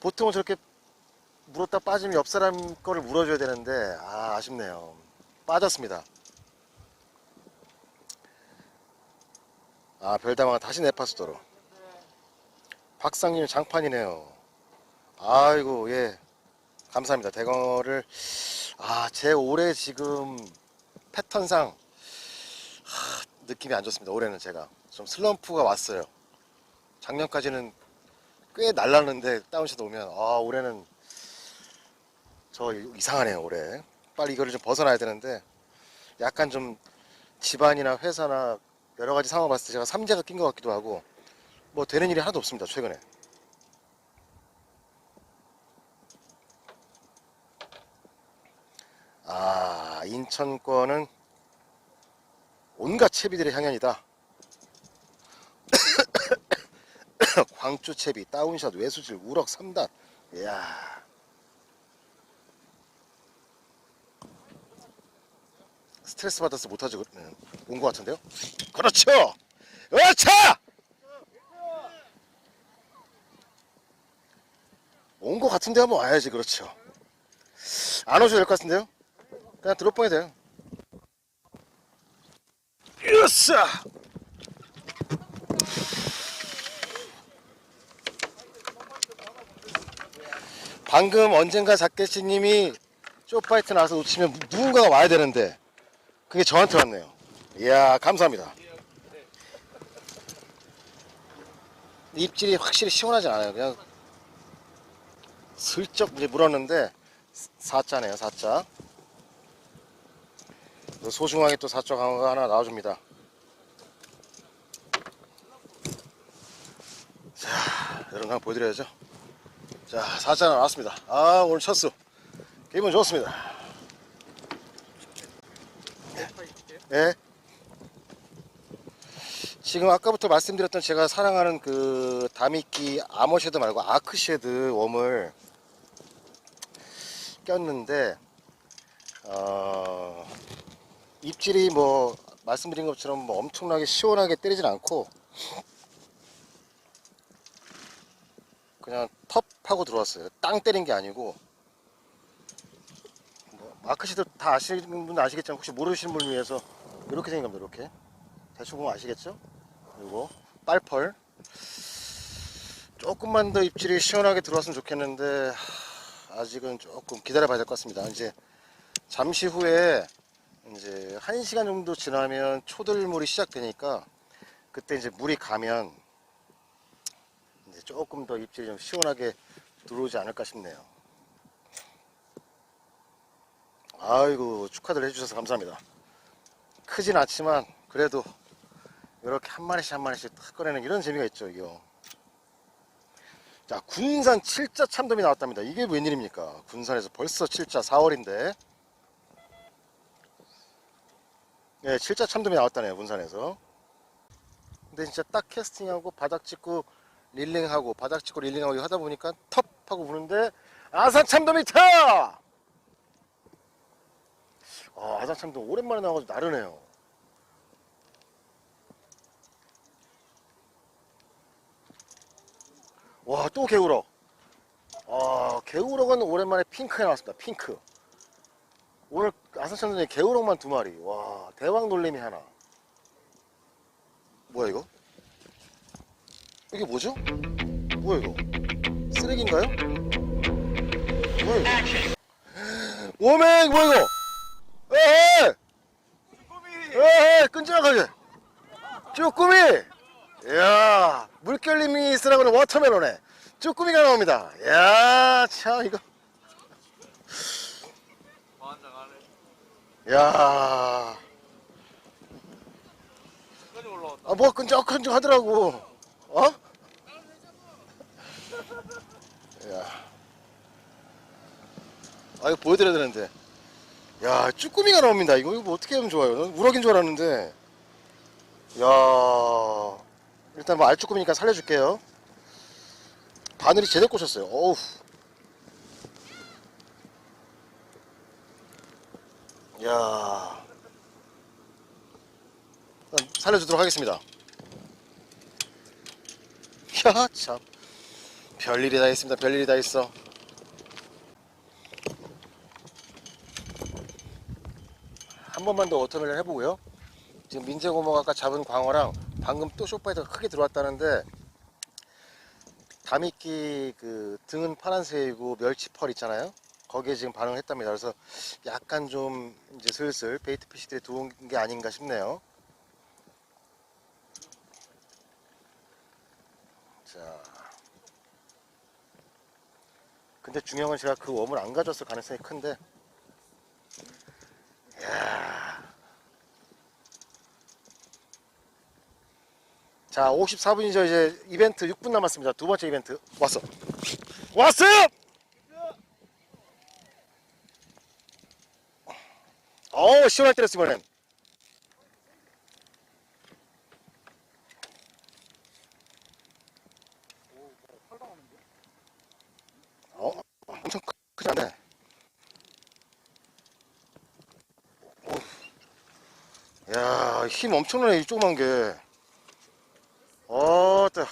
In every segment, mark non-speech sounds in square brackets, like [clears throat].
보통은 저렇게 물었다 빠지면 옆 사람 거를 물어줘야 되는데 아 아쉽네요. 빠졌습니다. 아 별다방은 다시 네파스도로. 박상님 장판이네요. 아이고 예. 감사합니다. 대거를 아 제 올해 지금 패턴상 하, 느낌이 안 좋습니다. 올해는 제가. 좀 슬럼프가 왔어요. 작년까지는 꽤 날랐는데 다운샷 오면 아 올해는 저 이상하네요 올해. 빨리 이거를 좀 벗어나야 되는데 약간 좀 집안이나 회사나 여러 가지 상황을 봤을 때 제가 삼재가 낀 것 같기도 하고 뭐 되는 일이 하나도 없습니다 최근에. 아 인천권은 온갖 채비들의 향연이다 광주 채비 다운샷 외수질 우럭 3단. 이야. 스트레스 받아서 못하죠. 온것 같은데요? 그렇죠! 그렇죠 온것 같은데 한번 와야지 그렇죠. 안 오셔도 될 것 같은데요? 그냥 드롭봉이 돼요. 으쌰 방금 언젠가 작게씨님이 쇼파이트 나와서 놓치면 누군가가 와야 되는데 그게 저한테 왔네요. 이야 감사합니다. 입질이 확실히 시원하지 않아요. 그냥 슬쩍 물었는데 사자네요 사자. 소중하게 또 사자 강어가 하나 나와줍니다. 자거 한번 보여드려야죠 자 사자 하나 나왔습니다. 아 오늘 첫수. 기분 좋습니다. 예. 지금 아까부터 말씀드렸던 제가 사랑하는 그 다미끼 아머쉐드 말고 아크쉐드 웜을 꼈는데 어, 입질이 뭐 말씀드린 것처럼 뭐 엄청나게 시원하게 때리진 않고 그냥 텁하고 들어왔어요. 땅 때린 게 아니고 뭐 아크시드 다 아시는 분 아시겠지만 혹시 모르시는 분을 위해서 이렇게 생긴 겁니다. 이렇게 대충 보면 아시겠죠? 그리고 빨펄 조금만 더 입질이 시원하게 들어왔으면 좋겠는데 하, 아직은 조금 기다려 봐야 될 것 같습니다. 이제 잠시 후에 이제 1시간 정도 지나면 초들물이 시작되니까 그때 이제 물이 가면 이제 조금 더 입질이 좀 시원하게 들어오지 않을까 싶네요. 아이고 축하들 해주셔서 감사합니다. 크진 않지만 그래도 이렇게 한 마리씩 한 마리씩 탁 꺼내는 이런 재미가 있죠 이거. 자 군산 7자 참돔이 나왔답니다. 이게 웬일입니까? 군산에서 벌써 7자 4월인데 네 7자 참돔이 나왔다네요 군산에서. 근데 진짜 딱 캐스팅하고 바닥 찍고 릴링하고 바닥 찍고 릴링하고 하다 보니까 텁 하고 부는데 아산 참돔 이 타! 아, 아산 참돔 오랜만에 나와가지고 나르네요. 와, 또 개우럭. 아, 개우럭은 오랜만에 핑크에 나왔습니다. 핑크. 오늘 아산 참돔에 개우럭만 두 마리. 와, 대왕 놀림이 하나. 뭐야, 이거? 이게 뭐죠? 뭐야 이거? 쓰레기인가요? 뭐야 이거? 오맹 뭐야 이거? 에헤! 에헤! 끈질하게! 쭈꾸미! 이야 물결님이 쓰라고는 워터멜론에 쭈꾸미가 나옵니다 이야 참 이거 이야 아 뭐가 끈적끈적 하더라고 어? 야. 아 이거 보여드려야 되는데. 야 쭈꾸미가 나옵니다. 이거 이거 뭐 어떻게 하면 좋아요? 난 우럭인 줄 알았는데. 야. 일단 뭐 알쭈꾸미니까 살려줄게요. 바늘이 제대로 꽂혔어요. 어우. 야. 살려주도록 하겠습니다 야, 참. 별일이 다 있습니다. 별일이 다 있어. 한 번만 더 워터멜론 해보고요. 지금 민재고모가 아까 잡은 광어랑 방금 또 쇼파에서 크게 들어왔다는데 다미끼 그 등은 파란색이고 멸치펄 있잖아요. 거기에 지금 반응을 했답니다. 그래서 약간 좀 이제 슬슬 베이트 피시들이 들어온 게 아닌가 싶네요. 자. 근데 중요한 건 제가 그 웜을 안 가져왔을 가능성이 큰데. 야. 자, 54분이죠. 이제 이벤트 6분 남았습니다. 두 번째 이벤트. 왔어. 왔어요! 어우, 시원하게 때렸어, 이번엔. 어, 엄청 크- 크지 않네. 오. 야, 힘 엄청나네, 이 조그만 게. 어, 따.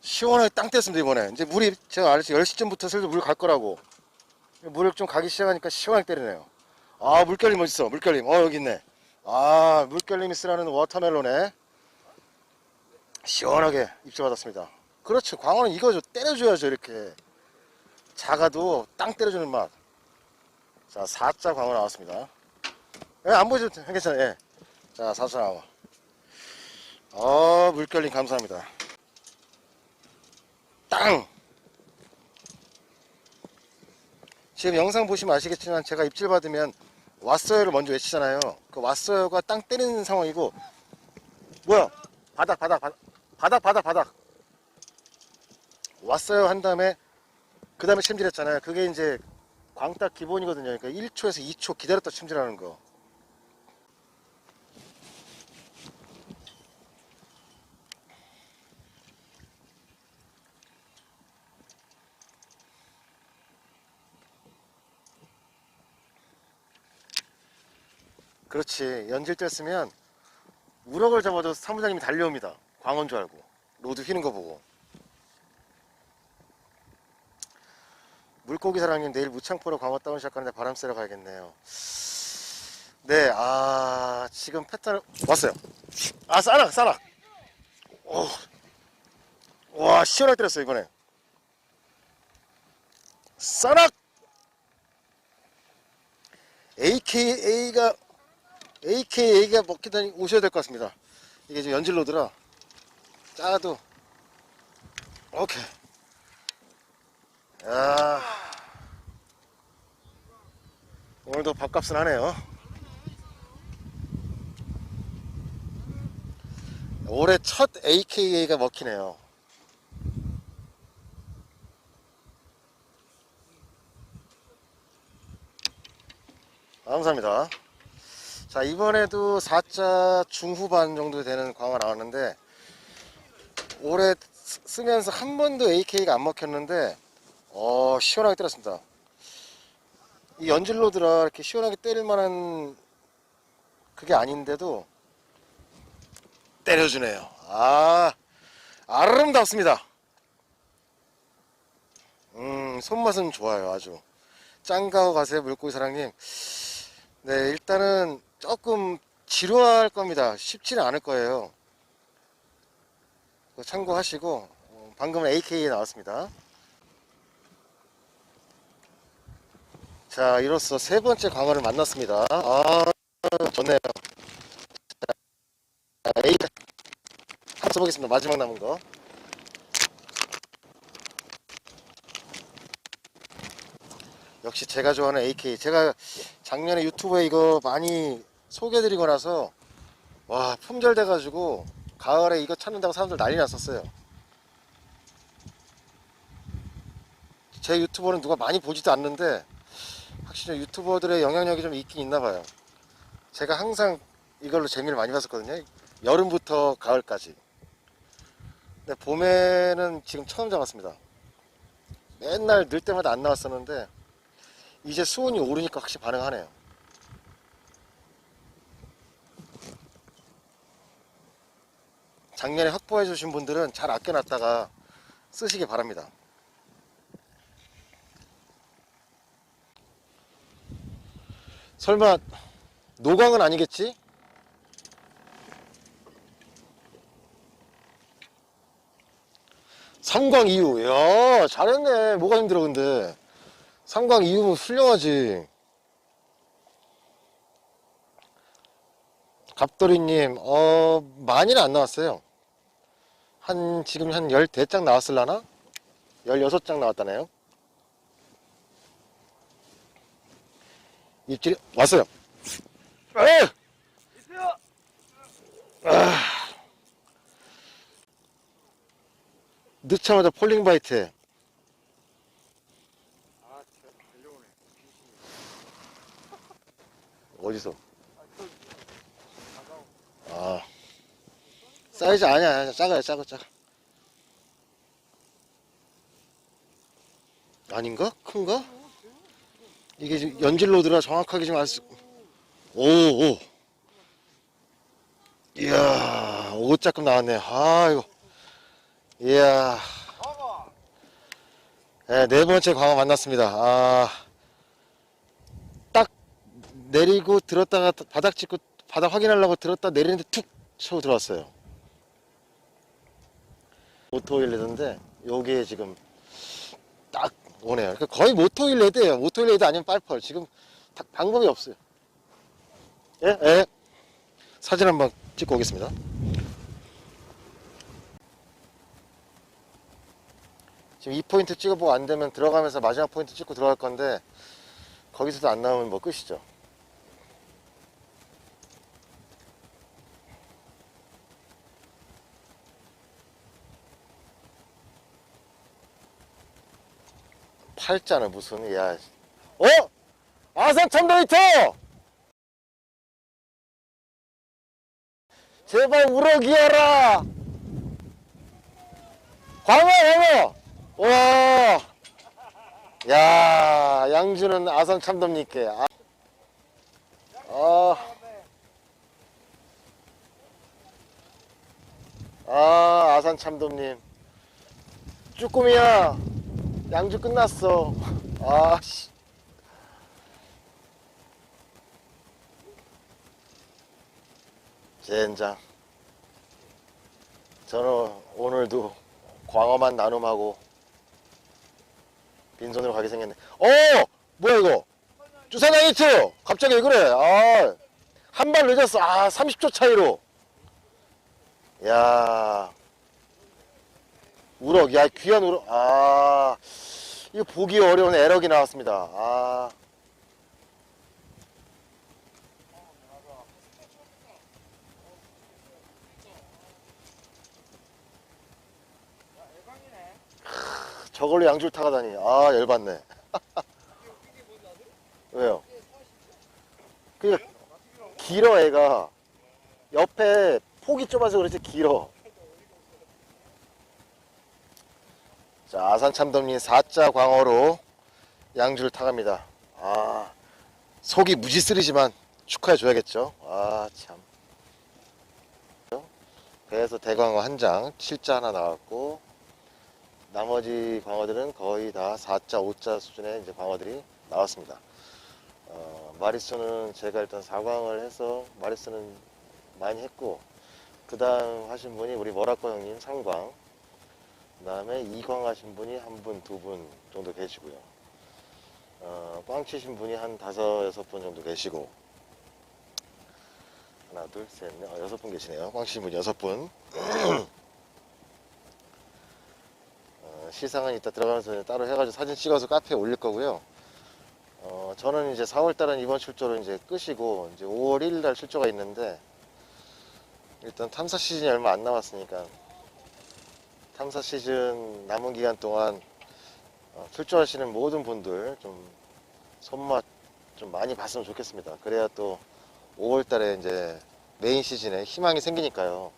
시원하게 땅 뗐습니다, 이번에. 이제 물이, 제가 알았지, 10시쯤부터 슬슬 물 갈 거라고. 물을 좀 가기 시작하니까 시원하게 때리네요. 아, 물결림 어딨어, 물결림. 어, 여기 있네. 아, 물결림이 쓰라는 워터멜론에 시원하게 입질받았습니다. 그렇죠. 광어는 이거죠. 때려줘야죠, 이렇게. 작아도 땅 때려주는 맛. 자, 4자 광어 나왔습니다. 예, 안 보여도 돼. 괜찮아요. 예. 자, 4자 광어. 어, 물결림 감사합니다. 땅! 지금 영상 보시면 아시겠지만 제가 입질 받으면 왔어요를 먼저 외치잖아요. 그 왔어요가 땅 때리는 상황이고, 뭐야? 바닥, 바닥, 바닥, 바닥, 바닥, 바닥. 왔어요 한 다음에 그 다음에 침질했잖아요. 그게 이제 광딱 기본이거든요. 그러니까 1초에서 2초 기다렸다 침질하는 거. 그렇지. 연질 뗐으면 우럭을 잡아도 사무장님이 달려옵니다. 광어인 줄 알고. 로드 휘는 거 보고. 물고기 사랑님 내일 무창포로 광어 다운 시작하는데 바람 쐬러 가야겠네요. 네, 아 지금 패턴 왔어요. 아 싸락 싸락. 오, 와 시원하게 때렸어요 이번에. 싸락. AKA가 AKA가 먹히다니 오셔야 될 것 같습니다. 이게 지금 연질로드라 작아도 오케이. 야 오늘도 밥값은 하네요. 올해 첫 AKA가 먹히네요. 감사합니다. 자 이번에도 4자 중후반 정도 되는 광어 나왔는데 올해 쓰- 쓰면서 한 번도 AK가 안 먹혔는데 어 시원하게 때렸습니다. 이 연질로드라 이렇게 시원하게 때릴 만한 그게 아닌데도 때려주네요. 아 아름답습니다. 음 손맛은 좋아요 아주. 짱가오 가세요 물고기 사랑님. 네 일단은 조금 지루할 겁니다. 쉽지는 않을 거예요. 참고하시고 어, 방금은 AK 나왔습니다. 자 이로써 세 번째 광어를 만났습니다. 아 좋네요. 자, A 한번 써보겠습니다. 마지막 남은 거. 역시 제가 좋아하는 AK. 제가 작년에 유튜브에 이거 많이 소개해드리고 나서 와 품절 돼가지고 가을에 이거 찾는다고 사람들 난리 났었어요. 제 유튜버는 누가 많이 보지도 않는데 확실히 유튜버들의 영향력이 좀 있긴 있나 봐요. 제가 항상 이걸로 재미를 많이 봤었거든요. 여름부터 가을까지. 근데 봄에는 지금 처음 잡았습니다. 맨날 늘 때마다 안 나왔었는데 이제 수온이 오르니까 확실히 반응하네요. 작년에 확보해 주신 분들은 잘 아껴놨다가 쓰시기 바랍니다. 설마 노광은 아니겠지? 삼광 이후 야 잘했네 뭐가 힘들어 근데 삼광 이후면 훌륭하지 갑돌이님 어 많이는 안 나왔어요 한 지금 한열 대짝 나왔을라나? 16장 나왔다네요 입질이 왔어요 에이! 아. 넣자마자 폴링 바이트 어디서? 아. 사이즈 아니야 아니야. 작아요 작아 작아. 아닌가? 큰가? 이게 지금 연질 로드라 정확하게 좀알 수... 오오. 이야 오자끔 나왔네. 아 이거. 이야. 네, 네 번째 광어 만났습니다. 아, 딱 내리고 들었다가 바닥 찍고 바닥 확인하려고 들었다 내리는데 툭 쳐고 들어왔어요. 모토일 레드인데 요게 지금 딱 오네요. 그러니까 거의 모토일 레드예요. 모토일 레드 아니면 빨펄. 지금 다- 방법이 없어요. 예? 예. 사진 한 번 찍고 오겠습니다. 지금 이 포인트 찍어보고 안 되면 들어가면서 마지막 포인트 찍고 들어갈 건데 거기서도 안 나오면 뭐 끝이죠 팔자는 무슨 야. 어? 아산 참데이터! 제발 우럭이어라! 광어 광어! 와, 야, 양주는 아산 참돔님께. 아, 아, 아, 아산 참돔님. 쭈꾸미야, 양주 끝났어. 아, 씨. 젠장. 저는 오늘도 광어만 나눔하고 빈손으로 가게 생겼네. 어! 뭐야 이거? 주사나이트! 갑자기 왜 그래? 아, 한 발 늦었어. 아, 30초 차이로. 야 우럭, 야, 귀한 우럭. 아, 이거 보기 어려운 에럭이 나왔습니다. 아. 저걸로 양줄 타가다니. 아, 열받네. [laughs] 왜요? 그 길어 애가 옆에 폭이 좁아서 그렇지 길어. 자 아산 참돔님 4자 광어로 양주를 타갑니다. 아 속이 무지 쓰리지만 축하해 줘야겠죠. 아 참. 배에서 대광어 한 장, 7자 하나 나왔고 나머지 광어들은 거의 다 4자, 5자 수준의 이제 광어들이 나왔습니다. 어, 마리수는 제가 일단 4광을 해서 마리수는 많이 했고 그 다음 하신 분이 우리 머라꺼 형님 3광 그 다음에 2광 하신 분이 한 분, 두 분 정도 계시고요. 어, 꽝 치신 분이 한 다섯, 여섯 분 정도 계시고. 하나, 둘, 셋, 넷, 어, 여섯 분 계시네요. 꽝 치신 분이 여섯 분. [clears throat] 어, 시상은 이따 들어가면서 따로 해가지고 사진 찍어서 카페에 올릴 거고요. 어, 저는 이제 4월달은 이번 출조로 이제 끝이고 이제 5월 1일날 출조가 있는데 일단 탐사 시즌이 얼마 안 남았으니까 탐사 시즌 남은 기간 동안 어, 출조하시는 모든 분들 좀 손맛 좀 많이 봤으면 좋겠습니다. 그래야 또 5월 달에 이제 메인 시즌에 희망이 생기니까요.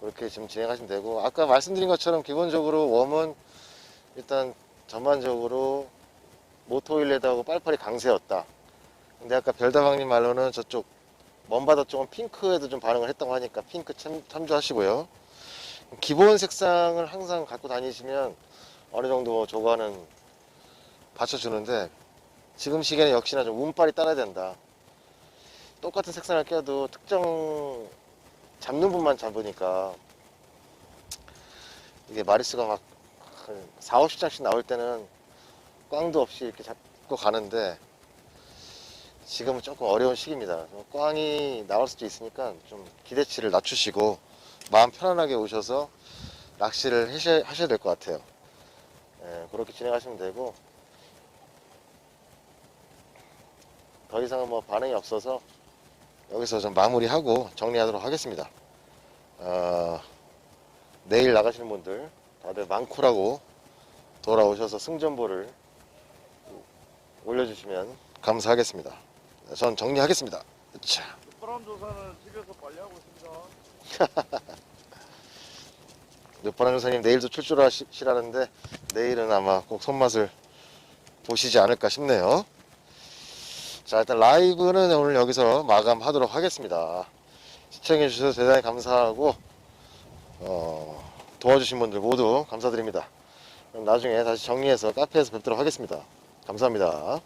그렇게 지금 진행하시면 되고 아까 말씀드린 것처럼 기본적으로 웜은 일단 전반적으로 모토일 레드하고 빨빨이 강세였다. 근데 아까 별다방님 말로는 저쪽 먼바다 쪽은 핑크에도 좀 반응을 했다고 하니까 핑크 참, 참조하시고요. 기본 색상을 항상 갖고 다니시면 어느 정도 조과는 받쳐주는데 지금 시기에는 역시나 좀 운빨이 따라야 된다. 똑같은 색상을 껴도 특정 잡는 분만 잡으니까 이게 마리수가 막 4, 50장씩 나올 때는 꽝도 없이 이렇게 잡고 가는데 지금은 조금 어려운 시기입니다. 꽝이 나올 수도 있으니까 좀 기대치를 낮추시고 마음 편안하게 오셔서 낚시를 하셔야, 될 것 같아요. 예, 그렇게 진행하시면 되고 더 이상은 뭐 반응이 없어서 여기서 좀 마무리하고 정리하도록 하겠습니다. 어, 내일 나가시는 분들 다들 많고라고 돌아오셔서 승전보를 올려주시면 감사하겠습니다. 네, 전 정리하겠습니다. 자. 바람 조사는 집에서 빨리 하고 있습니다. [laughs] 늦바람 조사님 내일도 출출하시라는데 내일은 아마 꼭 손맛을 보시지 않을까 싶네요. 자 일단 라이브는 오늘 여기서 마감하도록 하겠습니다. 시청해 주셔서 대단히 감사하고 어, 도와주신 분들 모두 감사드립니다. 그럼 나중에 다시 정리해서 카페에서 뵙도록 하겠습니다. 감사합니다.